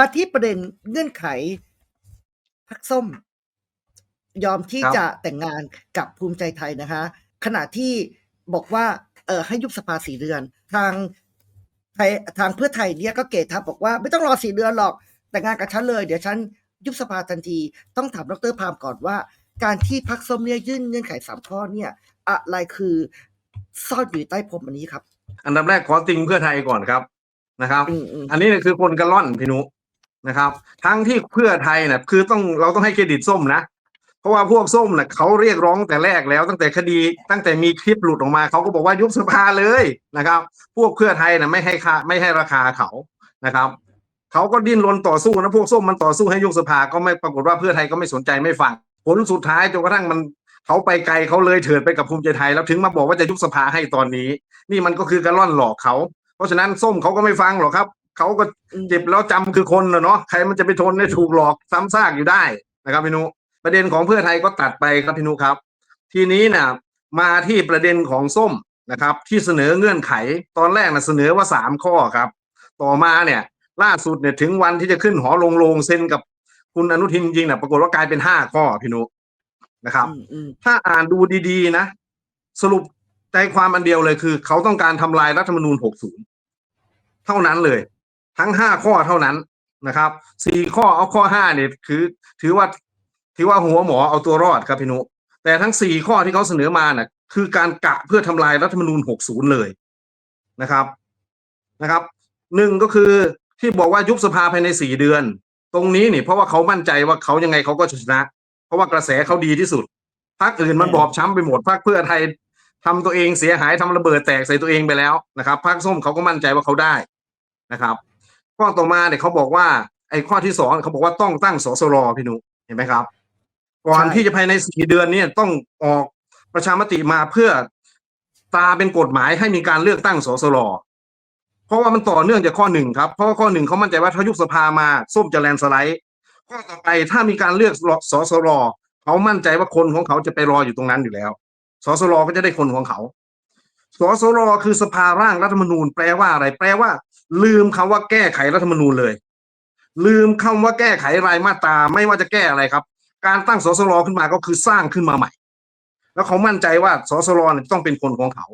มาที่ประเด็นเงื่อนไขพักส้ม ยอมที่ครับจะแต่งงานกับภูมิใจไทยนะคะ ขณะที่บอกว่า เออให้ยุบสภาสี่เดือน ทางไทยทางเพื่อไทยเนี่ยก็เกตทับบอกว่าไม่ต้องรอสี่เดือนหรอก แต่งงานกับฉันเลย เดี๋ยวฉันยุบสภาทันที ต้องถามดรพามก่อนว่า การที่พักส้มเนี่ยยื่นเงื่อนไขสามข้อเนี่ย อะไรคือซ่อนอยู่ใต้พรมอันนี้ครับ อันดับแรกขอติงเพื่อไทยก่อนครับนะครับอืมอืมอันนี้เนี่ยคือคนกระล่อนพี่นุ นะครับ ทั้งที่เพื่อไทยเนี่ยคือต้องเราต้องให้เครดิตส้มนะ เพราะว่าพวกส้มเนี่ยเขาเรียกร้องแต่แรกแล้ว ตั้งแต่คดีตั้งแต่มีคลิปหลุดออกมาเขาก็บอกว่ายุบสภาเลยนะครับ พวกเพื่อไทยเน่ะไม่ให้ค่าไม่ให้ราคาเขานะครับเขาก็ดิ้นรนต่อสู้นะพวกส้มมันต่อสู้ให้ยุบสภาก็ไม่ปรากฏว่าเพื่อไทยก็ไม่สนใจไม่ฟังผลสุดท้ายจนกระทั่งมันเขาไปไกลเขาเลยเถิดไปกับภูมิใจไทย แล้วถึงมาบอกว่าจะยุบสภาให้ตอนนี้ นี่มันก็คือการล่อนหลอกเขา เพราะฉะนั้นส้มเขาก็ไม่ฟังหรอกครับ เขาก็อืมเจ็บแล้วจำคือคนนะเนาะใครมันจะไปทนได้ถูกหลอกซ้ำซากอยู่ได้นะครับพี่นุประเด็นของเพื่อไทยก็ตัดไปครับพี่นุครับ ทีนี้นะมาที่ประเด็นของส้มนะครับ ที่เสนอเงื่อนไขตอนแรกนะเสนอว่าสามข้อครับ ต่อมาเนี่ย ล่าสุดเนี่ยถึงวันที่จะขึ้นหอลงโลงเซ็นกับคุณอนุทินจริงๆนะปรากฏว่ากลายเป็นห้าข้อพี่นุนะครับอืมอืมถ้าอ่านดูดีๆนะ สรุปใจความอันเดียวเลยคือ เขาต้องการทำลายรัฐธรรมนูญ60 เท่านั้นเลย ทั้งห้าข้อเท่านั้นนะครับสี่ข้อเอาข้อห้าเนี่ยคือถือว่าถือว่าหัวหมอเอาตัวรอดครับพี่นุ แต่ทั้งสี่ข้อที่เขาเสนอมาน่ะ คือการกะเพื่อทำลายรัฐธรรมนูญ60เลยนะครับนะครับหนึ่งก็คือที่บอกว่ายุบสภาภายในสี่เดือน ตรงนี้นี่เพราะว่าเขามั่นใจว่าเขายังไงเขาก็ชนะ เพราะว่ากระแสเขาดีที่สุดพรรคอื่นมันบอบช้ำไปหมดพรรคเพื่อไทยทำตัวเองเสียหายทำระเบิดแตกใส่ตัวเองไปแล้วนะครับพรรคส้มเขาก็มั่นใจว่าเขาได้นะครับ ข้อต่อมาเนี่ยเขาบอกว่าไอ้ข้อที่สองเขาบอกว่าต้องตั้งสสรพี่หนุเห็นไหมครับ ก่อนที่จะภายในสี่เดือนเนี่ยต้องออกประชามติมาเพื่อตาเป็นกฎหมายให้มีการเลือกตั้งสสรเพราะว่ามันต่อเนื่องจากข้อหนึ่งครับ เพราะข้อหนึ่งเขามั่นใจว่าถ้ายุบสภามาส้มจะแลนสไลด์ข้อต่อไปถ้ามีการเลือกสสรเขามั่นใจว่าคนของเขาจะไปรออยู่ตรงนั้นอยู่แล้วสสรก็จะได้คนของเขาสสรคือสภาร่างรัฐธรรมนูญแปลว่าอะไร แปลว่า ลืมคำว่าแก้ไขรัฐธรรมนูญเลย ลืมคำว่าแก้ไขรายมาตราไม่ว่าจะแก้อะไรครับ การตั้งสสรขึ้นมาก็คือสร้างขึ้นมาใหม่ แล้วเขามั่นใจว่าสสรต้องเป็นคนของเขา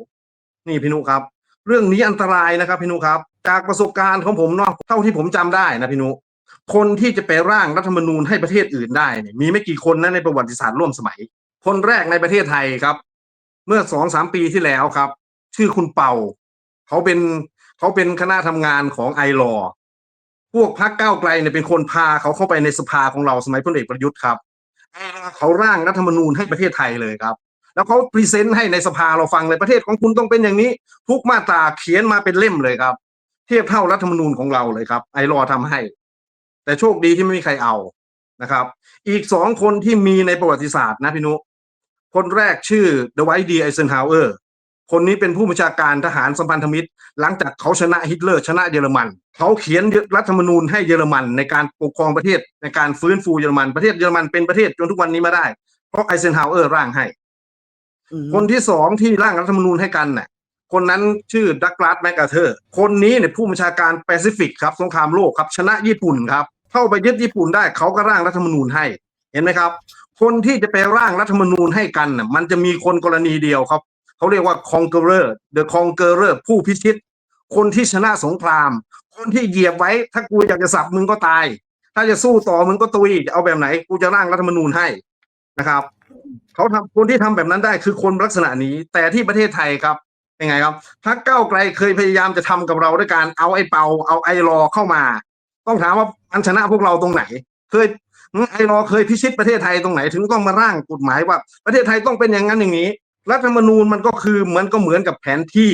นี่พี่นุครับ เรื่องนี้อันตรายนะครับพี่นุครับ จากประสบการณ์ของผมเนาะเท่าที่ผมจำได้นะพี่นุคนที่จะไปร่างรัฐธรรมนูญให้ประเทศอื่นได้เนี่ยมีไม่กี่คนนะในประวัติศาสตร์ร่วมสมัย คนแรกในประเทศไทยครับ เมื่อสองสามปีที่แล้วครับ ชื่อคุณเป่า เขาเป็น เขาเป็นคณะทำงานของไอรอพวกพรรคก้าวไกลเนี่ยเป็นคนพาเขาเข้าไปในสภาของเราสมัยพลเอกประยุทธ์ครับเขาร่างรัฐธรรมนูญให้ประเทศไทยเลยครับ แล้วเขาพรีเซนต์ให้ในสภาเราฟังเลยประเทศของคุณต้องเป็นอย่างนี้ ทุกมาตราเขียนมาเป็นเล่มเลยครับ เทียบเท่ารัฐธรรมนูญของเราเลยครับ ไอรอทำให้ แต่โชคดีที่ไม่มีใครเอานะครับ อีกสองคนที่มีในประวัติศาสตร์นะพี่นุคนแรกชื่อเดวิดดีไอเซนฮาวเออร์ คนนี้เป็นผู้บัญชาการทหารสัมพันธมิตร หลังจากเขาชนะฮิตเลอร์ชนะเยอรมัน เขาเขียนรัฐธรรมนูญให้เยอรมันในการปกครองประเทศในการฟื้นฟูเยอรมันประเทศเยอรมันเป็นประเทศจนทุกวันนี้มาได้ เพราะไอเซนฮาวเออร์ร่างให้อืมคนที่สองที่ร่างรัฐธรรมนูญให้กันน่ะ คนนั้นชื่อดักลาสแมกอาเธอร์ คนนี้เนี่ยผู้บัญชาการแปซิฟิกครับสงครามโลกครับชนะญี่ปุ่นครับเข้าไปยึดญี่ปุ่นได้เขาก็ร่างรัฐธรรมนูญให้เห็นไหมครับ คนที่จะไปร่างรัฐธรรมนูญให้กันน่ะมันจะมีคนกรณีเดียวครับ เขาเรียกว่า conqueror the conqueror ผู้พิชิต คนที่ชนะสงคราม คนที่เหยียบไว้ ถ้ากูอยากจะสับมึงก็ตาย ถ้าจะสู้ต่อมึงก็ตุยจะเอาแบบไหน กูจะร่างรัฐธรรมนูญให้นะครับเขาทำคนที่ทำแบบนั้นได้คือคนลักษณะนี้ แต่ที่ประเทศไทยครับยังไงครับพรรคก้าวไกลเคยพยายามจะทำกับเราด้วยการเอาไอ้เปาเอาไอ้รอเข้ามา ต้องถามว่ามันชนะพวกเราตรงไหน เคยไอ้รอเคยพิชิตประเทศไทยตรงไหน ถึงต้องมาร่างกฎหมายว่า ประเทศไทยต้องเป็นอย่างนั้นอย่างนี้ รัฐธรรมนูญมันก็คือเหมือนก็เหมือนกับแผนที่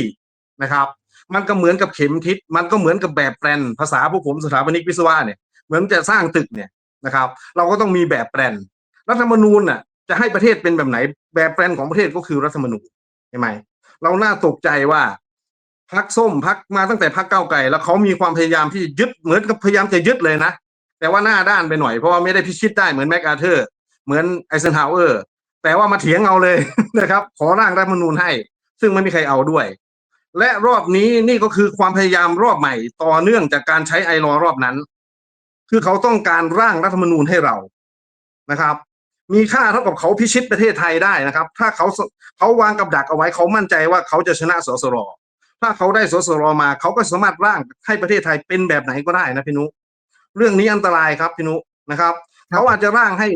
นะครับ มันก็เหมือนกับเข็มทิศมันก็เหมือนกับแบบแปลนภาษาพวกผมสถาปนิกวิศวะเนี่ยเหมือนจะสร้างตึกเนี่ยนะครับ เราก็ต้องมีแบบแปลนรัฐธรรมนูญน่ะจะให้ประเทศเป็นแบบไหน แบบแปลนของประเทศก็คือรัฐธรรมนูญใช่ไหมเราน่าตกใจว่าพักส้มพักมาตั้งแต่พักเก้าไกลแล้วเขามีความพยายามที่จะยึดเหมือนกับพยายามจะยึดเลยนะ แต่ว่าหน้าด้านไปหน่อยเพราะว่าไม่ได้พิชิตได้เหมือนแมคอาเธอร์ เหมือนไอเซนฮาวเออร์ แต่ว่ามาเถียงเอาเลยนะครับ ขอร่างรัฐธรรมนูญให้ ซึ่งไม่มีใครเอาด้วย และรอบนี้นี่ก็คือความพยายามรอบใหม่ ต่อเนื่องจากการใช้ไอรอรอบนั้นคคือเขาต้องการร่างรัฐธรรมนูญให้เรานะครับ มีค่าเท่ากับเขาพิชิตประเทศไทยได้นะครับ ถ้าเขาเขาวางกับดักเอาไว้เขามั่นใจว่าเขาจะชนะสสรถ้าเขาได้สสรมา เขาก็สามารถร่างให้ประเทศไทยเป็นแบบไหนก็ได้นะพี่นุ เรื่องนี้อันตรายครับพี่นุนะครับครับเขาอาจจะร่างให้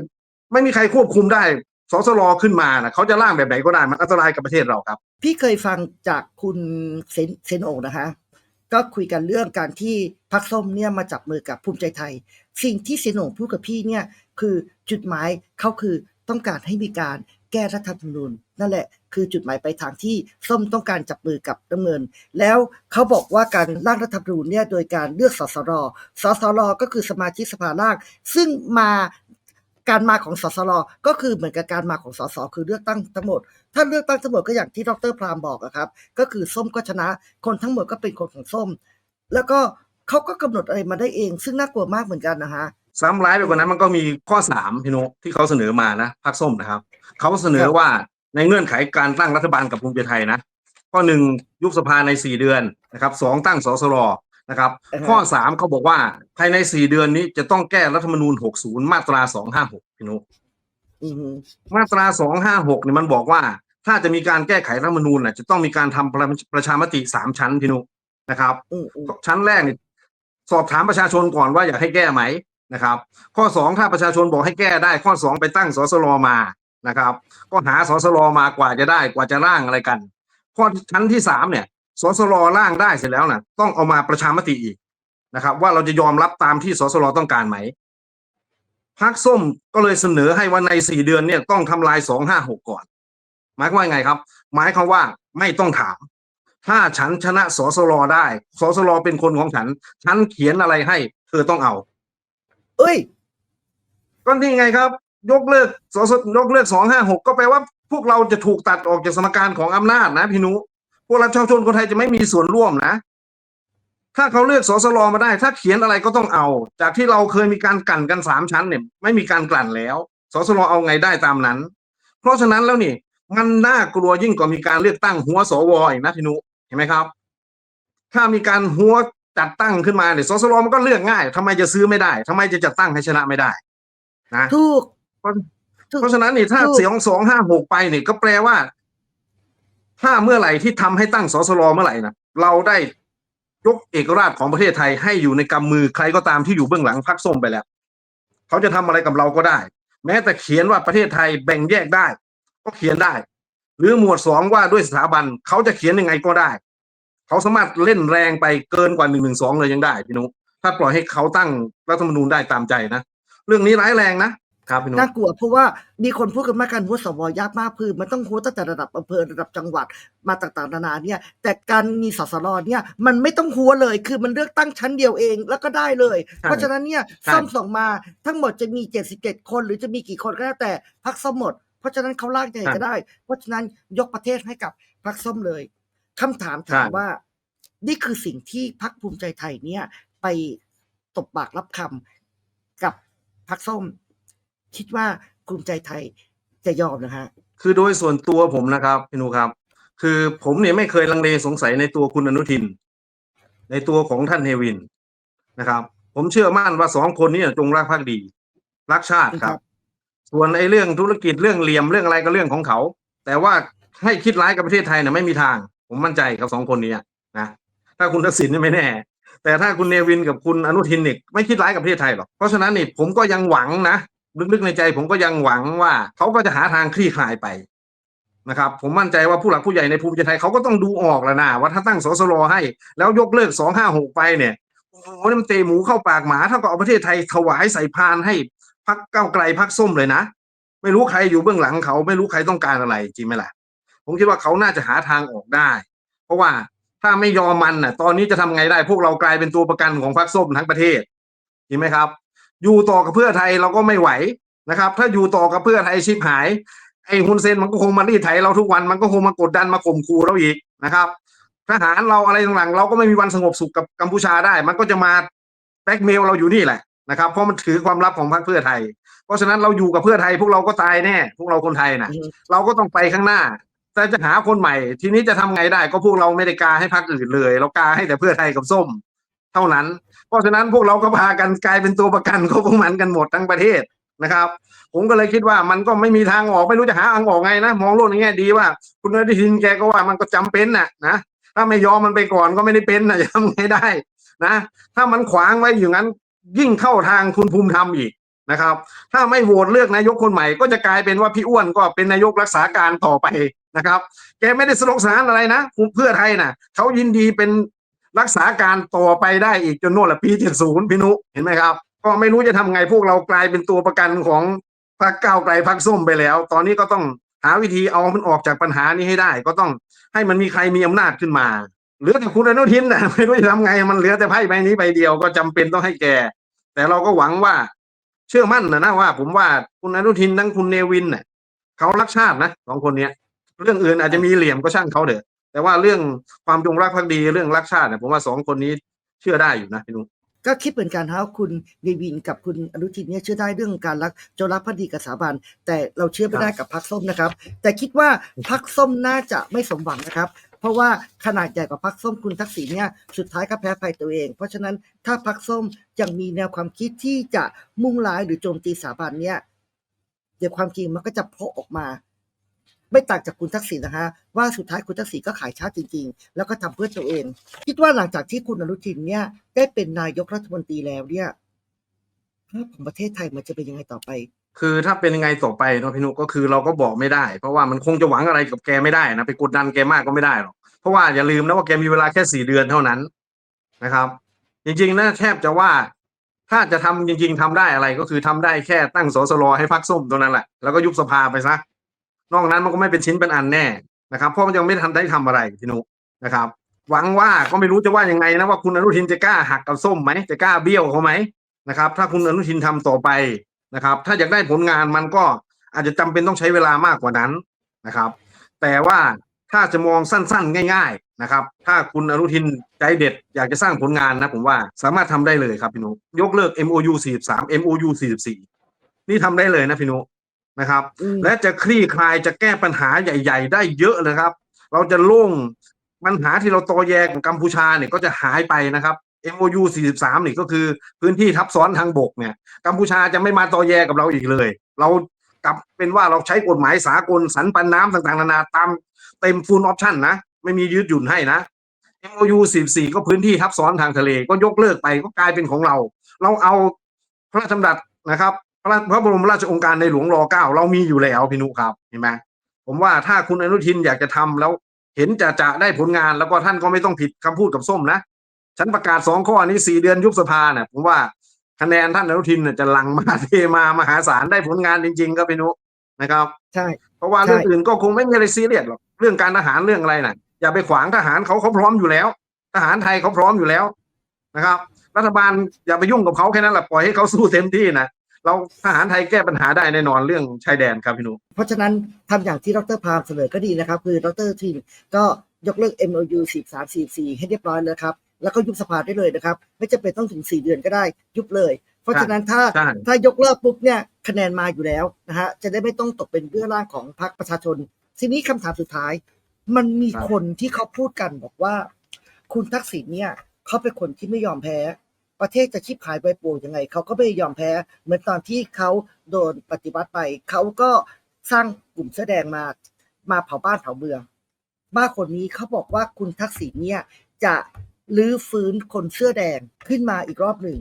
ไม่มีใครควบคุมได้ สสรขึ้นมานะเขาจะร่างแบบไหนก็ได้มันอันตรายกับประเทศเราครับ พี่เคยฟังจากคุณเซนเซนโอกนะคะ ก็คุยกันเรื่องการที่พักส้มเนี่ยมาจับมือกับภูมิใจไทย สิ่งที่เซนโอกพูดกับพี่เนี่ยคือจุดหมายเขาคือต้องการให้มีการแก้รัฐธรรมนูญนั่นแหละคือจุดหมายไปทางที่ส้มต้องการจับมือกับน้ำเงิน แล้วเขาบอกว่าการร่างรัฐธรรมนูญเนี่ยโดยการเลือกสสรสสรก็คือสมาชิกสภาล่าง ซึ่งมา การมาของสสรก็คือเหมือนกับการมาของสสคือเลือกตั้งทั้งหมด ถ้าเลือกตั้งทั้งหมดก็อย่างที่ดรพรามบอกอะครับ ก็คือส้มก็ชนะ คนทั้งหมดก็เป็นคนของส้ม แล้วก็เขาก็กำหนดอะไรมาได้เอง ซึ่งน่ากลัวมากเหมือนกันนะฮะซ้ำร้ายไปกว่านั้นมันก็มีข้อสามพี่นุที่เขาเสนอมานะพรรคส้มนะครับเขาเสนอว่าในเงื่อนไขการตั้งรัฐบาลกับภูมิใจไทยนะข้อหนึ่งยุบสภาในสี่เดือนนะครับสองตั้งสสร นะครับอ่าฮะข้อสามเขาบอกว่าภายในสี่เดือนนี้จะต้องแก้รัฐธรรมนูญหกศูนย์มาตราสองห้าหกพี่นุอือฮึมาตราสองห้าหกเนี่ยมันบอกว่า ถ้าจะมีการแก้ไขรัฐธรรมนูญน่ะจะต้องมีการทำประประชามติสามชั้นพี่นุนะครับอืมอืมชั้นแรกเนี่ยสอบถามประชาชนก่อนว่าอยากให้แก้ไหมนะครับ ข้อสองถ้าประชาชนบอกให้แก้ได้ ข้อสองไปตั้งสสรมานะครับ ก็หาสสรมากว่าจะได้กว่าจะร่างอะไรกัน ข้อชั้นที่สามเนี่ย สสรร่างได้เสร็จแล้วนะต้องเอามาประชามติอีกนะครับ ว่าเราจะยอมรับตามที่สสรต้องการไหมพักส้มก็เลยเสนอให้ว่าในสี่เดือนเนี่ยต้องทำลายสองห้าหกก่อน หมายความว่าไงครับ หมายความว่าไม่ต้องถาม ถ้าฉันชนะสสรได้สสรเป็นคนของฉัน ฉันเขียนอะไรให้เธอต้องเอา เอ้ยก็นี่ไงครับ ยกเลิกสสยกเลิกสองห้าหกก็แปลว่าพวกเราจะถูกตัดออกจากสมการของอำนาจนะพี่นุ พวกเราชาวชนคนไทยจะไม่มีส่วนร่วมนะ ถ้าเขาเลือกสสรมาได้ ถ้าเขียนอะไรก็ต้องเอา จากที่เราเคยมีการกลั่นกันสามชั้นเนี่ย ไม่มีการกลั่นแล้วสสรเอาไงได้ตามนั้น เพราะฉะนั้นแล้วนี่ มันน่ากลัวยิ่งกว่ามีการเลือกตั้งหัวสวอีกนะพี่นุเห็นไหมครับ ถ้ามีการหัวจัดตั้งขึ้นมาเนี่ยสสรมันก็เลือกง่ายทำไมจะซื้อไม่ได้ทำไมจะจัดตั้งให้ชนะไม่ได้นะถูกเพราะถูกเพราะฉะนั้นนี่ถ้าถูกเสียงสองห้าหกไปเนี่ยก็แปลว่า ถ้าเมื่อไหร่ที่ทำให้ตั้งสสรเมื่อไหร่นะเราได้ยกเอกราชของประเทศไทยให้อยู่ในกำมือใครก็ตามที่อยู่เบื้องหลังพรรคส้มไปแล้ว เขาจะทำอะไรกับเราก็ได้ แม้แต่เขียนว่าประเทศไทยแบ่งแยกได้ ก็เขียนได้ หรือหมวดสองว่าด้วยสถาบันเขาจะเขียนยังไงก็ได้ เขาสามารถเล่นแรงไปเกินกว่าหนึ่งหนึ่งสองเลยยังได้พี่นุถ้าปล่อยให้เขาตั้งรัฐธรรมนูญได้ตามใจนะ เรื่องนี้ร้ายแรงนะ ครับพี่นุน่ากลัวเพราะว่ามีคนพูดกันมากการหัวสวยากมากคือมันต้องหัวตั้งแต่ระดับอำเภอระดับจังหวัดมาต่างๆนานาเนี่ย แต่การมีสสรเนี่ยมันไม่ต้องหัวเลย คือมันเลือกตั้งชั้นเดียวเองแล้วก็ได้เลย เพราะฉะนั้นเนี่ยใช่ส้มส่งมาทั้งหมดจะมี 77 คน หรือจะมีกี่คนก็แล้วแต่พักส้มหมด เพราะฉะนั้นเขาลากยังไงก็ได้ เพราะฉะนั้นยกประเทศให้กับพักส้มเลยคำถามถามว่า นี่คือสิ่งที่พักภูมิใจไทยเนี่ย ไปตบปากรับคำกับพักส้ม คิดว่าภูมิใจไทยจะยอมนะฮะคือโดยส่วนตัวผมนะครับพี่นุครับ คือผมเนี่ยไม่เคยลังเลสงสัยในตัวคุณอนุทิน ในตัวของท่านเนวินนะครับ ผมเชื่อมั่นว่าสองคนนี้จงรักภักดี รักชาติคครัรับบส่วนไอ้เรื่องธุรกิจเรื่องเหลี่ยมเรื่องอะไรก็เรื่องของเขา แต่ว่าให้คิดร้ายกับประเทศไทยเนี่ยไม่มีทาง ผมมั่นใจกับสองคนนี้นะถ้าคุณทักษิณเนี่ยไม่แน่ แต่ถ้าคุณเนวินกับคุณอนุทินเนี่ยไม่คิดร้ายกับประเทศไทยหรอกเพราะฉะนั้นนี่ผมก็ยังหวังนะ ลึกๆในใจผมก็ยังหวังว่าเขาก็จะหาทางคลี่คลายไปนะครับผมมั่นใจว่าผู้หลักผู้ใหญ่ในภูมิใจไทยเขาก็ต้องดูออกแล้วนะว่าถ้าตั้งสสรให้ แล้วยกเลิกสองห้าหกไปเนี่ยโอ้โหมันเตะหมูเข้าปากหมาเท่ากับเอาประเทศไทยถวายใส่พานให้พักเก้าไกลพักส้มเลยนะ ไม่รู้ใครอยู่เบื้องหลังเขาไม่รู้ใครต้องการอะไรจริงไหมล่ะ ผมคิดว่าเขาน่าจะหาทางออกได้ เพราะว่าถ้าไม่ยอมมันน่ะ ตอนนี้จะทำไงได้ พวกเรากลายเป็นตัวประกันของพรรคส้มทั้งประเทศจริงไหมครับ อยู่ต่อกับเพื่อไทยเราก็ไม่ไหวนะครับ ถ้าอยู่ต่อกับเพื่อไทยชิบหาย ไอ้ฮุนเซนมันก็คงมารีดไถเราทุกวันมันก็คงมากดดันมาข่มขู่เราอีกนะครับทหารเราอะไรต่างๆเราก็ไม่มีวันสงบสุขกับกัมพูชาได้ มันก็จะมาแบล็กเมลเราอยู่นี่แหละนะครับเพราะมันถือความลับของพรรคเพื่อไทย เพราะฉะนั้นเราอยู่กับเพื่อไทยพวกเราก็ตายแน่พวกเราคนไทยนะอืมเราก็ต้องไปข้างหน้าแต่จะหาคนใหม่ ทีนี้จะทำไงได้ ก็พวกเราไม่ได้กาให้พรรคอื่นเลย เรากาให้แต่เพื่อไทยกับส้ม เท่านั้น เพราะฉะนั้นพวกเราก็พากันกลายเป็นตัวประกันของพวกมันกันหมดทั้งประเทศนะครับ ผมก็เลยคิดว่ามันก็ไม่มีทางออกไม่รู้จะหาทางออกไงนะมองโลกในแง่ดีว่า คุณอนุทินแกก็ว่ามันก็จำเป็นน่ะนะถ้าไม่ยอมมันไปก่อนก็ไม่ได้เป็นนะจะทำไงได้นะ ถ้ามันขวางไว้อย่างนั้นยิ่งเข้าทางคุณภูมิธรรมอีกนะครับ ถ้าไม่โหวตเลือกนายกคนใหม่ก็จะกลายเป็นว่าพี่อ้วนก็เป็นนายกรักษาการต่อไปนะครับ แกไม่ได้สนุกสนานอะไรนะเพื่อไทยน่ะเขายินดีเป็น รักษาการต่อไปได้อีกจนโน่นละปีเจ็ดศูนย์พี่นุเห็นไหมครับ ก็ไม่รู้จะทำไงพวกเรากลายเป็นตัวประกันของพรรคก้าวไกลพรรคส้มไปแล้ว ตอนนี้ก็ต้องหาวิธีเอามันออกจากปัญหานี้ให้ได้ ก็ต้องให้มันมีใครมีอำนาจขึ้นมาเหลือแต่คุณอนุทินนะไม่รู้จะทำไงมันเหลือแต่ไพ่ใบนี้ใบเดียวก็จำเป็นต้องให้แกแต่เราก็หวังว่า เชื่อมั่นนะนะว่า ผมว่าคุณอนุทินทั้งคุณเนวินเน่ะเขารักชาตินะสองคนเนี้ย เรื่องอื่นอาจจะมีเหลี่ยมก็ช่างเขาเถอะ แต่ว่าเรื่องความจงรักภักดีเรื่องรักชาติเนี่ยผมว่าสองคนนี้เชื่อได้อยู่นะพี่นุก็คิดเหมือนกันครับคุณเนวินกับคุณอนุทินเนี่ยเชื่อได้เรื่องการรักจงรักภักดีกับสถาบัน แต่เราเชื่อไม่ได้กับพรรคส้มนะครับ แต่คิดว่าพรรคส้มน่าจะไม่สมหวังนะครับเพราะว่าขนาดใหญ่กว่าพรรคส้มคุณทักษิณเนี่ยสุดท้ายก็แพ้ภัยตัวเอง เพราะฉะนั้นถ้าพรรคส้มยังมีแนวความคิดที่จะมุ่งร้ายหรือโจมตีสถาบันเนี่ยเดี๋ยวความจริงมันก็จะโผล่ออกมา ไม่ต่างจากคุณทักษิณนะฮะว่าสุดท้ายคุณทักษิณก็ขายชาติจริง ๆ แล้วก็ทำเพื่อตัวเอง คิดว่าหลังจากที่คุณอนุทินเนี่ยได้เป็นนายกรัฐมนตรีแล้วเนี่ยภาพของประเทศไทยมันจะเป็นยังไงต่อไป คือถ้าเป็นยังไงต่อไปเนาะพี่นุก็คือเราก็บอกไม่ได้ เพราะว่ามันคงจะหวังอะไรกับแกไม่ได้นะไปกดดันแกมากก็ไม่ได้หรอกเพราะว่าอย่าลืมนะว่าแกมีเวลาแค่สี่เดือนเท่านั้นนะครับ จริงๆนะแทบจะว่าถ้าจะทำจริง ๆทำได้อะไรก็คือทำได้แค่ตั้งสสรให้พักส้มตัวนั้นแหละแล้วก็ยุบสภาไปซะ นอกนั้นมันก็ไม่เป็นชิ้นเป็นอันแน่นะครับ เพราะมันยังไม่ทันได้ทำอะไรพี่นุนะครับ หวังว่าก็ไม่รู้จะว่ายังไงนะว่าคุณอนุทินจะกล้าหักกับส้มไหมจะกล้าเบี้ยวเขาไหมนะครับ ถ้าคุณอนุทินทำต่อไปนะครับ ถ้าอยากได้ผลงานมันก็อาจจะจำเป็นต้องใช้เวลามากกว่านั้นนะครับ แต่ว่าถ้าจะมองสั้นๆ ง่าย ๆนะครับ ถ้าคุณอนุทินใจเด็ด อยากจะสร้างผลงานนะผมว่าสามารถทำได้เลยครับพี่นุยกเลิก MOU 43 MOU 44นี่ทำได้เลยนะพี่นุ นะครับอืมและจะคลี่คลายจะแก้ปัญหาใหญ่ ๆ ได้เยอะเลยครับ เราจะโล่งปัญหาที่เราตอแยกับกัมพูชาเนี่ยก็จะหายไปนะครับ MOU 43นี่ก็คือพื้นที่ทับซ้อนทางบกเนี่ยกัมพูชาจะไม่มาตอแยกับเราอีกเลย เรากลับเป็นว่าเราใช้กฎหมายสากลสันปันน้ำต่างๆนานาตามเต็มฟูลออปชั่นนะ ไม่มียืดหยุ่นให้นะ MOU 44 ก็พื้นที่ทับซ้อนทางทะเล ก็ยกเลิกไปก็กลายเป็นของเรา เราเอาพระราชดำรัสนะครับ พระราชพระบรมราชโองการในหลวงรอเก้าเรามีอยู่แล้วพี่นุครับเห็นไหมผมว่าถ้าคุณอนุทินอยากจะทำแล้วเห็นจะจะได้ผลงานแล้วก็ท่านก็ไม่ต้องผิดคำพูดกับส้มนะฉันประกาศสองข้อนี้สี่เดือนยุบสภาเนี่ยผมว่าคะแนนท่านอนุทินเนี่ยจะหลังมาเทมามหาศาลได้ผลงานจริงๆก็พี่นุนะครับ ใช่ เพราะว่าใช่เรื่องอื่นก็คงไม่มีอะไรซีเรียสหรอกเรื่องการทหารเรื่องอะไรน่ะ อย่าไปขวางทหารเขาเขาพร้อมอยู่แล้ว ทหารไทยเขาพร้อมอยู่แล้วนะครับ รัฐบาลอย่าไปยุ่งกับเขาแค่นั้นแหละปล่อยให้เขาสู้เต็มที่นะ เราทหารไทยแก้ปัญหาได้แน่นอนเรื่องชายแดนครับพี่นุเพราะฉะนั้นทำอย่างที่ดรพามเสนอก็ดีนะครับ คือดรทินก็ยกเลิก MOU 43 44 ให้เรียบร้อยแล้วครับ แล้วก็ยุบสภาได้เลยนะครับ ไม่จำเป็นต้องถึง 4 เดือนก็ได้ยุบเลย เพราะฉะนั้นถ้าใช่ถ้ายกเลิกปุ๊บเนี่ยคะแนนมาอยู่แล้วนะฮะจะได้ไม่ต้องตกเป็นเรื่องร่างของพรรคประชาชน ทีนี้คำถามสุดท้าย มันมีคนที่เขาพูดกันบอกว่า คุณทักษิณเนี่ยเขาเป็นคนที่ไม่ยอมแพ้ ประเทศจะชิบหายไปโป่ยังไงเขาก็ไม่ยอมแพ้ เหมือนตอนที่เขาโดนปฏิวัติไป เขาก็สร้างกลุ่มเสื้อแดงมามาเผาบ้านเผาเมืองมากคนนี้เขาบอกว่าคุณทักษิณเนี่ยจะลื้อฟื้นคนเสื้อแดงขึ้นมาอีกรอบหนึ่ง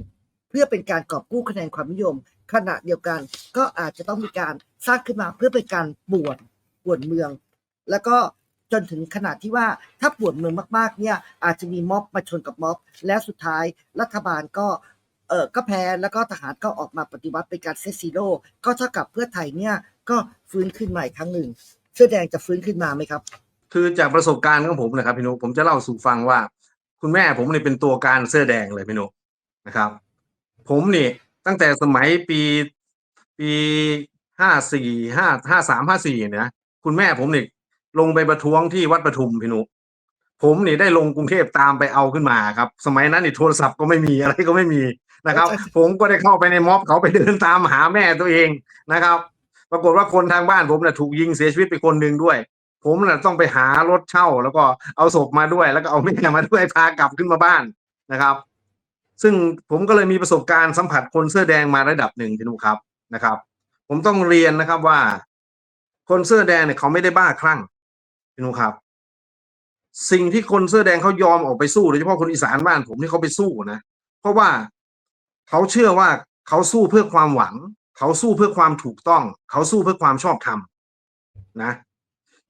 เพื่อเป็นการกอบกู้คะแนนความนิยม ขณะเดียวกันก็อาจจะต้องมีการสร้างขึ้นมาเพื่อเป็นการป่วนป่วนเมือง แล้วก็ จนถึงขนาดที่ว่าถ้าปวนเมืองมาก ๆ เนี่ยอาจจะมีม็อบมาชนกับม็อบ และสุดท้ายรัฐบาลก็เออก็แพ้แล้วก็ทหารก็ออกมาปฏิวัติเป็นการเซซีโร่ก็เท่ากับเพื่อไทยเนี่ยก็ฟื้นขึ้นมาอีกครั้งหนึ่งเสื้อแดงจะฟื้นขึ้นมาไหมครับ คือจากประสบการณ์ของผมนะครับพี่นุผมจะเล่าสู่ฟังว่า คุณแม่ผมเนี่ยเป็นตัวการเสื้อแดงเลยพี่นุนะครับ ผมนี่ตั้งแต่สมัยปีปีห้าสี่ห้าห้าสามห้าสี่เนี่ยคุณแม่ผมเนี่ย ลงไปประท้วงที่วัดปทุมพี่นุผมนี่ได้ลงกรุงเทพตามไปเอาขึ้นมาครับ สมัยนั้นนี่โทรศัพท์ก็ไม่มีอะไรก็ไม่มีนะครับ ผมก็ได้เข้าไปในม็อบเขาไปเดินตามหาแม่ตัวเองนะครับ ปรากฏว่าคนทางบ้านผมน่ะถูกยิงเสียชีวิตไปคนหนึ่งด้วย ผมน่ะต้องไปหารถเช่า แล้วก็เอาศพมาด้วย แล้วก็เอาแม่มาด้วยพากลับขึ้นมาบ้านนะครับ ซึ่งผมก็เลยมีประสบการณ์สัมผัสคนเสื้อแดงมาระดับหนึ่งพี่นุครับนะครับ ผมต้องเรียนนะครับว่า คนเสื้อแดงเนี่ยเขาไม่ได้บ้าคลั่ง พี่นุครับ สิ่งที่คนเสื้อแดงเขายอมออกไปสู้โดยเฉพาะคนอีสานบ้านผมที่เขาไปสู้นะเพราะว่าเขาเชื่อว่าเขาสู้เพื่อความหวัง เขาสู้เพื่อความถูกต้อง เขาสู้เพื่อความชอบธรรมนะ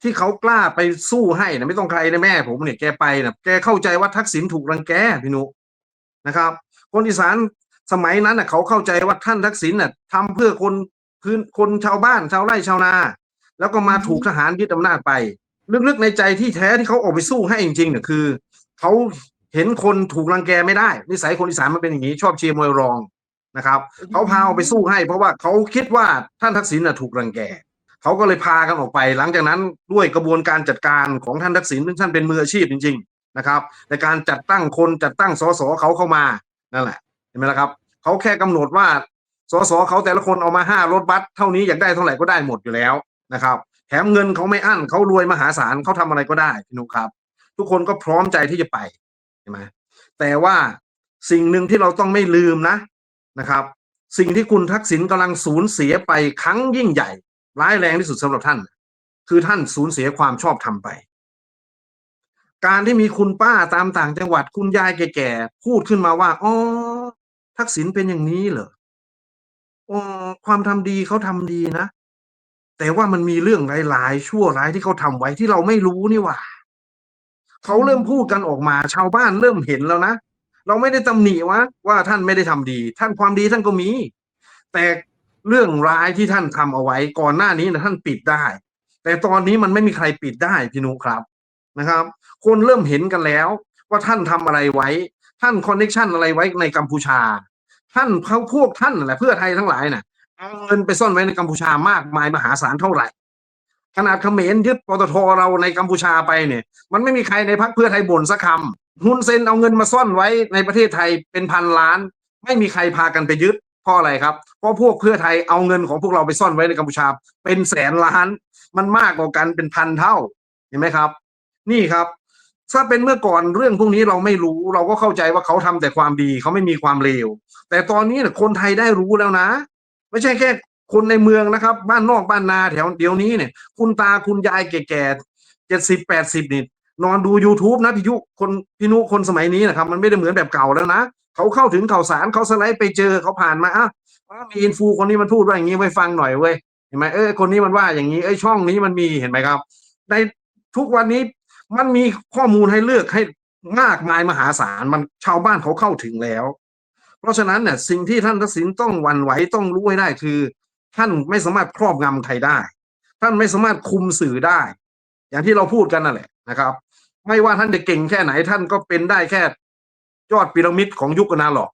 ที่เขากล้าไปสู้ให้นะไม่ต้องใครนะแม่ ผมเนี่ยแกไปนะแกเข้าใจว่าทักษิณถูกรังแกพี่นุนะครับ คนอีสานสมัยนั้นน่ะเขาเข้าใจว่าท่านทักษิณน่ะทำเพื่อคนพื้นคนชาวบ้านชาวไร่ชาวนา แล้วก็มาถูกทหารยึดอำนาจไป ลึกๆในใจที่แท้ที่เขาออกไปสู้ให้จริงๆเนี่ยคือเขาเห็นคนถูกรังแกไม่ได้นิสัยคนอีสานมันเป็นอย่างนี้ ชอบเชียร์มวยรองนะครับเขาพาออกไปสู้ให้ เพราะว่าเขาคิดว่าท่านทักษิณน่ะถูกรังแกเขาก็เลยพากันออกไป หลังจากนั้นด้วยกระบวนการจัดการของท่านทักษิณซึ่งท่านเป็นมืออาชีพจริง ๆนะครับ ในการจัดตั้งคนจัดตั้งสสเขาเข้ามานั่นแหละเห็นไหมล่ะครับเขาแค่กำหนดว่าสสเขาแต่ละคนเอามาห้ารถบัสเท่านี้อยากได้เท่าไหร่ก็ได้หมดอยู่แล้วนะครับ แถมเงินเขาไม่อั้นเขารวยมหาศาลเขาทำอะไรก็ได้พี่นุครับ ทุกคนก็พร้อมใจที่จะไปใช่ไหมแต่ว่าสิ่งหนึ่งที่เราต้องไม่ลืมนะนะครับ สิ่งที่คุณทักษิณกำลังสูญเสียไปครั้งยิ่งใหญ่ ร้ายแรงที่สุดสำหรับท่าน คือท่านสูญเสียความชอบธรรมไป การที่มีคุณป้าตามต่างจังหวัดคุณยายแก่ๆพูดขึ้นมาว่าอ๋อทักษิณเป็นอย่างนี้เหรออ๋อความทำดีเขาทำดีนะ แต่ว่ามันมีเรื่องร้ายๆชั่วร้ายที่เขาทำไว้ที่เราไม่รู้นี่ว่าเขาเริ่มพูดกันออกมา ชาวบ้านเริ่มเห็นแล้วนะเราไม่ได้ตำหนิว่าว่าท่านไม่ได้ทำดี ท่านความดีท่านก็มี แต่เรื่องร้ายที่ท่านทำเอาไว้ ก่อนหน้านี้นะท่านปิดได้ แต่ตอนนี้มันไม่มีใครปิดได้พี่นุครับนะครับ คนเริ่มเห็นกันแล้ว ว่าท่านทำอะไรไว้ ท่านคอนเนคชันอะไรไว้ในกัมพูชา ท่านเขาพวกท่านนั่นแหละเพื่อไทยทั้งหลายน่ะ เอาเงินไปซ่อนไว้ในกัมพูชามากมายมหาศาลเท่าไหร่ ขนาดเขมรยึดปตทเราในกัมพูชาไปเนี่ย มันไม่มีใครในพรรคเพื่อไทยบ่นสักคำฮุนเซนเอาเงินมาซ่อนไว้ในประเทศไทยเป็นพันล้าน ไม่มีใครพากันไปยึดเพราะอะไรครับ เพราะพวกเพื่อไทยเอาเงินของพวกเราไปซ่อนไว้ในกัมพูชาเป็นแสนล้าน มันมากกว่ากันเป็นพันเท่า เห็นไหมครับ นี่ครับ ถ้าเป็นเมื่อก่อนเรื่องพวกนี้เราไม่รู้ เราก็เข้าใจว่าเขาทำแต่ความดีเขาไม่มีความเลวแต่ตอนนี้คนไทยได้รู้แล้วนะ ไม่ใช่แค่คนในเมืองนะครับ บ้านนอกบ้านนาแถวเดี๋ยวนี้เนี่ย คุณตาคุณยายแก่ๆเจ็ดสิบแปดสิบนี่นอนดู youtube นะพี่ยุคนพี่นุคนสมัยนี้นะครับ มันไม่ได้เหมือนแบบเก่าแล้วนะเขาเข้าถึงข่าวสารเขาสไลด์ไปเจอเขาผ่านมาอะอะมีอินฟูคนนี้มันพูดว่าอย่างนี้ไว้ฟังหน่อยเว้ยเห็นไหมเอ้ยคนนี้มันว่าอย่างนี้เอ้ยช่องนี้มันมีเห็นไหมครับ ในทุกวันนี้มันมีข้อมูลให้เลือกให้มากมายมหาศาลมันชาวบ้านเขาเข้าถึงแล้ว เพราะฉะนั้นเนี่ยสิ่งที่ท่านทักษิณต้องวันไหวต้องรู้ให้ได้คือ ท่านไม่สามารถครอบงำใครได้ ท่านไม่สามารถคุมสื่อได้ อย่างที่เราพูดกันนั่นแหละนะครับ ไม่ว่าท่านจะเก่งแค่ไหนท่านก็เป็นได้แค่ยอดพีระมิดของยุคนาหรอก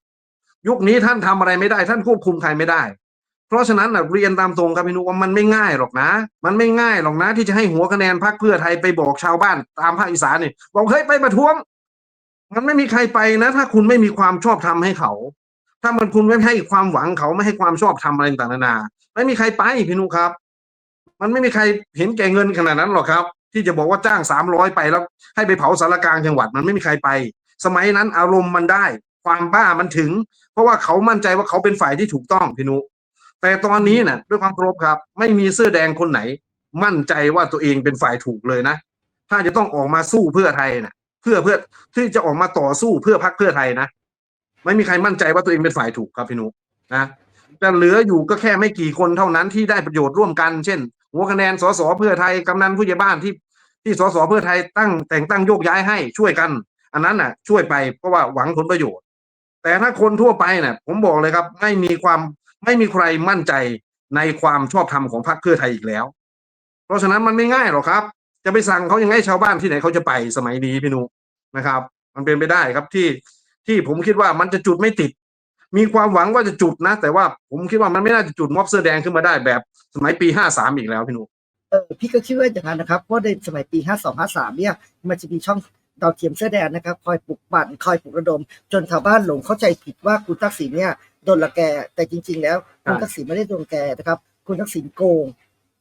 ยุคนี้ท่านทำอะไรไม่ได้ ท่านควบคุมใครไม่ได้ เพราะฉะนั้นนะเรียนตามตรงครับพี่นุว่ามันไม่ง่ายหรอกนะ มันไม่ง่ายหรอกนะ ที่จะให้หัวคะแนนพรรคเพื่อไทยไปบอกชาวบ้านตามภาคอีสานนี่บอกเฮ้ยไปประท้วง มันไม่มีใครไปนะ ถ้าคุณไม่มีความชอบธรรมให้เขา ถ้ามันคุณไม่ให้ความหวังเขาไม่ให้ความชอบธรรมอะไรต่างๆนานาไม่มีใครไปพี่นุครับ มันไม่มีใครเห็นแก่เงินขนาดนั้นหรอกครับ ที่จะบอกว่าจ้างสามร้อยไปแล้ว ให้ไปเผาสารกลางจังหวัดมันไม่มีใครไป สมัยนั้นอารมณ์มันได้ ความบ้ามันถึง เพราะว่าเขามั่นใจว่าเขาเป็นฝ่ายที่ถูกต้องพี่นุ แต่ตอนนี้น่ะ ด้วยความเคารพครับ ไม่มีเสื้อแดงคนไหน มั่นใจว่าตัวเองเป็นฝ่ายถูกเลยนะ ถ้าจะต้องออกมาสู้เพื่อไทยน่ะ เพื่อเพื่อที่จะออกมาต่อสู้เพื่อพรรคเพื่อไทยนะไม่มีใครมั่นใจว่าตัวเองเป็นฝ่ายถูกครับพี่นุนะแต่เหลืออยู่ก็แค่ไม่กี่คนเท่านั้นที่ได้ประโยชน์ร่วมกัน เช่น หัวคะแนนสสเพื่อไทยกำนันผู้ใหญ่บ้านที่ที่สสเพื่อไทยตั้งแต่งตั้งโยกย้ายให้ช่วยกัน อันนั้นน่ะ ช่วยไปเพราะว่าหวังผลประโยชน์ แต่ถ้าคนทั่วไปเนี่ยผมบอกเลยครับ ไม่มีความไม่มีใครมั่นใจในความชอบธรรมของพรรคเพื่อไทยอีกแล้ว เพราะฉะนั้นมันไม่ง่ายหรอกครับ จะไปสั่งเขายังไงชาวบ้านที่ไหนเขาจะไปสมัยนี้พี่นุนะครับ มันเป็นไปได้ครับที่ที่ผมคิดว่ามันจะจุดไม่ติด มีความหวังว่าจะจุดนะ แต่ว่าผมคิดว่ามันไม่น่าจะจุดม็อบเสื้อแดงขึ้นมาได้แบบสมัยปีห้าสามอีกแล้วพี่นุเออพี่ก็คิดว่าอย่างนั้นนะครับเพราะในสมัยปี52 53เนี่ย มันจะมีช่องดาวเทียมเสื้อแดงนะครับ คอยปลุกปั่นคอยปลุกระดม จนชาวบ้านหลงเข้าใจผิดว่าคุณทักษิณเนี่ยโดนละแกแต่จริง ๆ แล้วคุณทักษิณไม่ได้โดนแกนะครับ คุณทักษิณโกง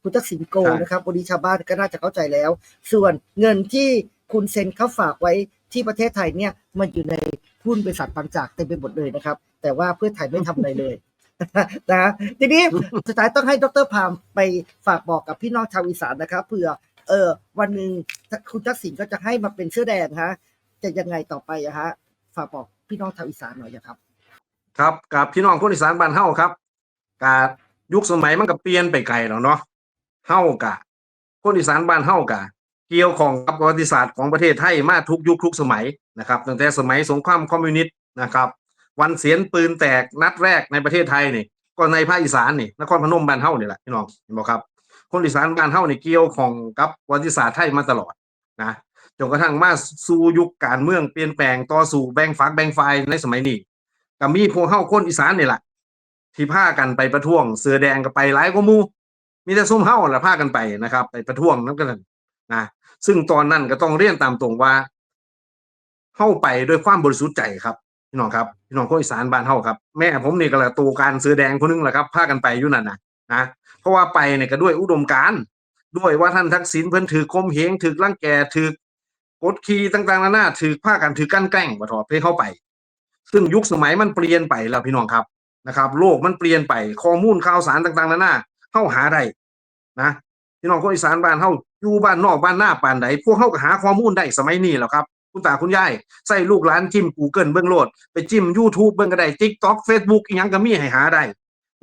คุณทักษิณโกงใช่นะครับวันนี้ชาวบ้านก็น่าจะเข้าใจแล้ว ส่วนเงินที่คุณเซ็นเขาฝากไว้ที่ประเทศไทยเนี่ยมันอยู่ในหุ้นบริษัทบางจากเต็มไปหมดเลยนะครับ แต่ว่าเพื่อไทยไม่ทำอะไรเลยนะทีนี้สุดท้ายต้องให้ดรพามไปฝากบอกกับพี่น้องชาวอีสานนะครับเผื่อเออวันหนึ่งคุณทักษิณก็จะให้มาเป็นเสื้อแดงฮะจะยังไงต่อไปอะฮะฝากบอกพี่น้องชาวอีสานหน่อยนะครับ ครับกับพี่น้องคนอีสานบ้านเฮาครับกายุคสมัยมันก็เปลี่ยนไปไกลแล้วเนาะ เฮากะ คนอีสานบ้านเฮากะ เกี่ยวของกับประวัติศาสตร์ของประเทศไทยมาทุกยุคทุกสมัยนะครับตั้งแต่สมัยสงครามคอมมิวนิสต์นะครับ วันเสียนปืนแตกนัดแรกในประเทศไทยนี่ก็ในภาคอีสานนี่นครพนมบ้านเฮานี่แหละพี่น้องเห็นบ่ครับ คนอีสานบ้านเฮานี่เกี่ยวของกับประวัติศาสตร์ไทยมาตลอดนะจนกระทั่งมาสู่ยุคการเมืองเปลี่ยนแปลงต่อสู่แบ่งฝักแบ่งฝ่ายในสมัยนี้ก็มีพวกเฮาคนอีสานนี่แหละที่พากันไปประท้วง เสือแดงก็ไปหลายกว่ามู มีแต่ซุ่มเฮาแหละพากันไปนะครับไปประท้วงนั่นกันนะซึ่งตอนนั้นก็ต้องเรียนตามตรงว่าเฮาไปด้วยความบริสุทธิ์ใจครับพี่น้องครับพี่น้องคนอีสานบ้านเฮาครับแม่ผมนี่ก็แหละตูการเสือแดงคนนึงแหละครับพากันไปอยู่นั่นนะนะเพราะว่าไปเนี่ยก็ด้วยอุดมการณ์ด้วยว่าท่านทักษิณเพิ่นถือคมเหงถือรังแก่ถือกดขี่ต่างๆนานาถือผ้ากันถือกั้นแกล้งบ่ถอดเพื่อเข้าไป ซึ่งยุคสมัยมันเปลี่ยนไปแล้วพี่น้องครับนะครับ โลกมันเปลี่ยนไปข้อมูลข่าวสารต่างๆนานา เข้าหาได้นะพี่น้องคนอีสานบ้านเฮาอยู่บ้านนอกบ้านหน้าป่านใดพวกเฮาก็หาข้อมูลได้สมัยนี้แล้วครับ คุณตาคุณยายใส่ลูกหลานจิ้ม Google เบิ่งโลด ไปจิ้ม YouTube เบิ่งก็ได้ TikTok Facebook อีหยังก็มีให้หาได้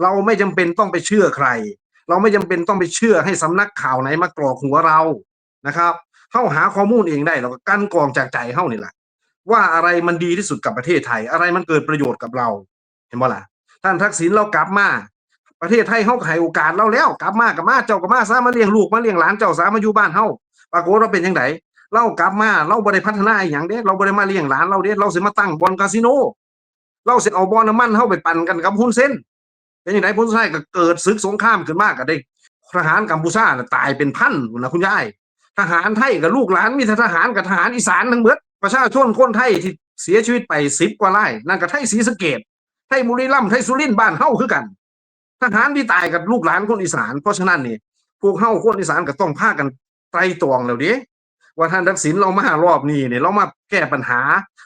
เราไม่จำเป็นต้องไปเชื่อใคร เราไม่จำเป็นต้องไปเชื่อให้สำนักข่าวไหนมากรอกหัวเรานะครับเฮาหาข้อมูลเองได้เราก็กั้นกรองจากใจเฮานี่แหละว่าอะไรมันดีที่สุดกับประเทศไทย อะไรมันเกิดประโยชน์กับเรา เห็นบ่ล่ะท่านทักษิณเรากลับมา ประเทศไทยเฮาก็ให้โอกาสเราแล้ว กลับมากับมาเจ้ากับมาซะมาเลี้ยงลูกมาเลี้ยงหลานเจ้าสามาอยู่บ้านเฮาปรากฏว่าเป็นจังไดเรากลับมาเราบ่ได้พัฒนาอย่างเด้เราบ่ได้มาเลี้ยงหลานเราเด้เราสิมาตั้งบอนคาสิโนเราสิเอาบอนน้ำมันเฮาไปปั่นกันกับหุ้นเส้น เป็นจังไดพุ่นไส้ก็เกิดศึกสงครามขึ้นมากก็ได้ทหารกัมพูชาตายเป็นพันนะคุณยายทหารไทยกับลูกหลานมีทหารกับทหารอีสานทั้งเบิดประชาชนคนไทยที่เสียชีวิตไปสิบกว่าไร่นั่นก็ไทยศรีสะเกดไทยบุรีรัมย์ไทยสุรินทร์บ้านเฮาคือกัน ทหารที่ตายกับลูกหลานคนอีสาน เพราะฉะนั้นนี่พวกเฮาคนอีสานก็ต้องพากันไตรตรองแล้วด้ว่าท่านทักษิณเรามารอบนี้เนี่ยเรามาแก้ปัญหา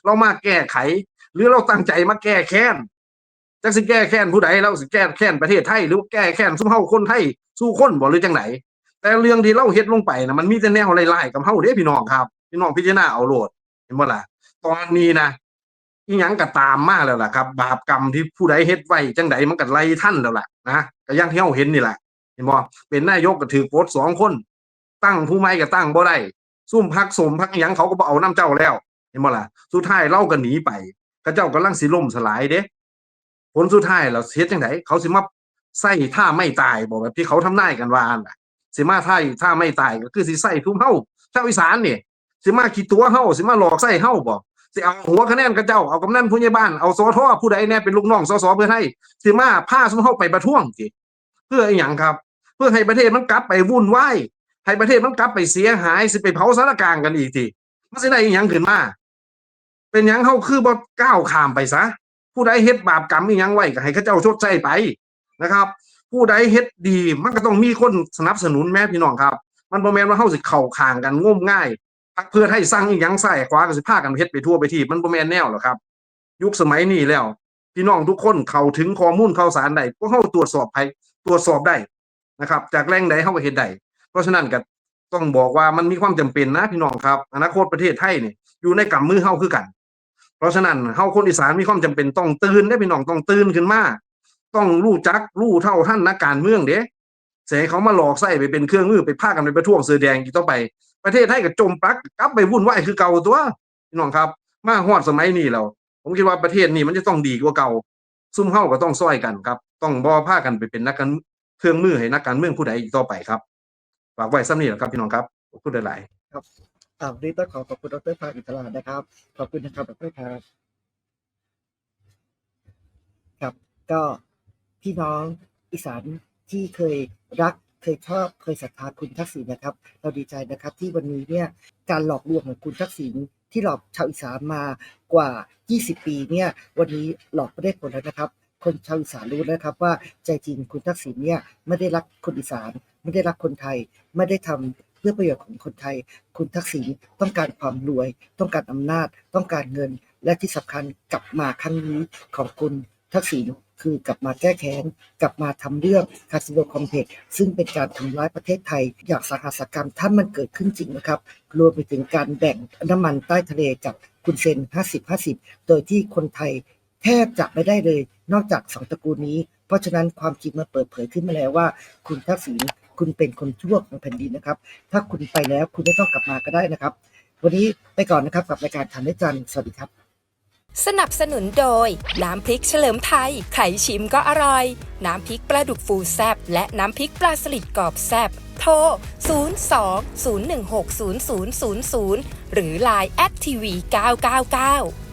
เรามาแก้ไข หรือเราตั้งใจมาแก้แค้นจักสิแก้แค้นผู้ใดเราสิแก้แค้นประเทศไทยหรือแก้แค้นซุ่มเฮาคนไทยสู้คนบ่หรือจังไหนแต่เรื่องที่เราเฮ็ดลงไปนะมันมีแต่แนวไล่ๆกับเฮาเด้พี่น้องครับ พี่น้องพิจารณาเอาโหลดเห็นบ่ล่ะตอนนี้นะ อีหยังก็ตามมาแล้วล่ะครับ บาปกรรมที่ผู้ใดเฮ็ดไว้จังใดมันก็ไล่ท่านแล้วล่ะนะก็อย่างที่เฮาเห็นนี่แหละเห็นบ่เป็นนายกก็ถือโพสสองคน ตั้งผู้ใหม่ก็ตั้งบ่ได้ซุ่มพักสมพักอิหยังเขาก็บ่เอาน้ำเจ้าแล้ว เห็นบ่ล่ะสุดท้ายเราก็หนีไปเขาเจ้ากำลังสิล่มสลายเด้ผลสุดท้ายแล้วเฮ็ดจังไดเขาสิมาใส่ท่าไม่ตายบ่แบบที่เขาทำนายกันว่าน่ะสิมาไทยถ้าไม่ตายก็คือสิใส่ทุ่มเฮาชาวอีสานนี่สิมาขี้ตัวเฮาสิมาหลอกใส่เฮาบ่ สิเอาหัวคะแนนกับเจ้าเอากำนันผู้ใหญ่บ้านเอาสอทอผู้ใดแน่เป็นลูกน้องสสเพื่อให้สิมาพาสมเฮาไปประท้วงสิเพื่ออีหยังครับ เพื่อให้ประเทศมันกลับไปวุ่นวายให้ประเทศมันกลับไปเสียหายสิไปเผาสารกลางกันอีกทีมันสิได้อีหยังขึ้นมาเป็นหยังเฮาคือบ่ก้าวข้ามไปซะผู้ใดเฮ็ดบาปกรรมอีหยังไว้ก็ให้เขาเจ้าชดใช้ไปนะครับ ผู้ใดเฮ็ดดีมันก็ต้องมีคนสนับสนุนแม่พี่น้องครับ มันบ่แม่นว่าเฮาสิเข้าข้างกันงมง่าย พรรคเพื่อไทยสร้างอีหยังใส่ขวาก็สิพากันเฮ็ดไปทั่วไปที่มันบ่แม่นแนวหรอกครับ ยุคสมัยนี้แล้ว พี่น้องทุกคนเข้าถึงข้อมูลข่าวสารได้พวกเฮาตรวจสอบไปตรวจสอบได้นะครับ จากแหล่งใดเฮาก็เฮ็ดได้เพราะฉะนั้นก็ต้องบอกว่ามันมีความจำเป็นนะพี่น้องครับ อนาคตประเทศไทยนี่อยู่ในกำมือเฮาคือกัน เพราะฉะนั้นเฮาคนอีสานมีความจำเป็นต้องตื่นได้พี่น้องต้องตื่นขึ้นมาต้องรู้จักรู้เท่าท่านนักการเมืองเด้เสียเขามาหลอกใส่ไปเป็นเครื่องมือไปพากันไปประท้วงเสือแดงอีกต่อไป ประเทศไทยก็จมปลักกลับไปวุ่นวายคือเก่าตัวพี่น้องครับ มาฮอดสมัยนี้แล้วผมคิดว่าประเทศนี้มันจะต้องดีกว่าเก่า ซุ่มเฮาก็ต้องซ้อยกันครับ ต้องบ่พากันไปเป็นนักการเครื่องมือให้นักการเมืองผู้ใดอีกต่อไปครับฝากไว้ซ้ำนี้แหละครับพี่น้องครับขอบคุณหลายๆอ่าวันนี้ต้องขอขอบคุณดรพาอิสระนะครับ ขอบคุณนะครับดรพาครับ ก็พี่น้องอีสานที่เคยรัก เคยชอบเคยศรัทธาคุณทักษิณนะครับ เราดีใจนะครับที่วันนี้เนี่ยการหลอกลวงของคุณทักษิณที่หลอกชาวอีสานมากว่า 20 ปีเนี่ยวันนี้หลอกไม่ได้ผลแล้วนะครับ คนชาวอีสานรู้แล้วนะครับว่าใจจริงคุณทักษิณเนี่ยไม่ได้รักคนอีสาน ไม่ได้รักคนไทย ไม่ได้ทำเพื่อประโยชน์ของคนไทย คุณทักษิณต้องการความรวย ต้องการอำนาจ ต้องการเงิน และที่สำคัญกลับมาครั้งนี้ของคุณทักษิณ คือกลับมาแก้แค้น กลับมาทำเรื่องคาสิโนคอมเพล็กซ์ซึ่งเป็นการทำร้ายประเทศไทย อย่างสาหัสกรรมถ้ามันเกิดขึ้นจริงนะครับ รวมไปถึงการแบ่งน้ำมันใต้ทะเลกับคุณเซน 50-50 โดยที่คนไทยแทบจะไม่ได้เลยนอกจากสองตระกูลนี้ เพราะฉะนั้นความจริงมาเปิดเผยขึ้นมาแล้วว่า คุณทักษิณคุณเป็นคนชั่วของแผ่นดินนะครับ ถ้าคุณไปแล้วคุณไม่ต้องกลับมาก็ได้นะครับ วันนี้ไปก่อนนะครับกับรายการทันได้จันสวัสดีครับ สนับสนุนโดย น้ำพริกเฉลิมไทยใครชิมก็อร่อย น้ำพริกปลาดุกฟูแซบและน้ำพริกปลาสลิดกรอบแซบโทร 02 016 0000 หรือ Line แอดทีวี999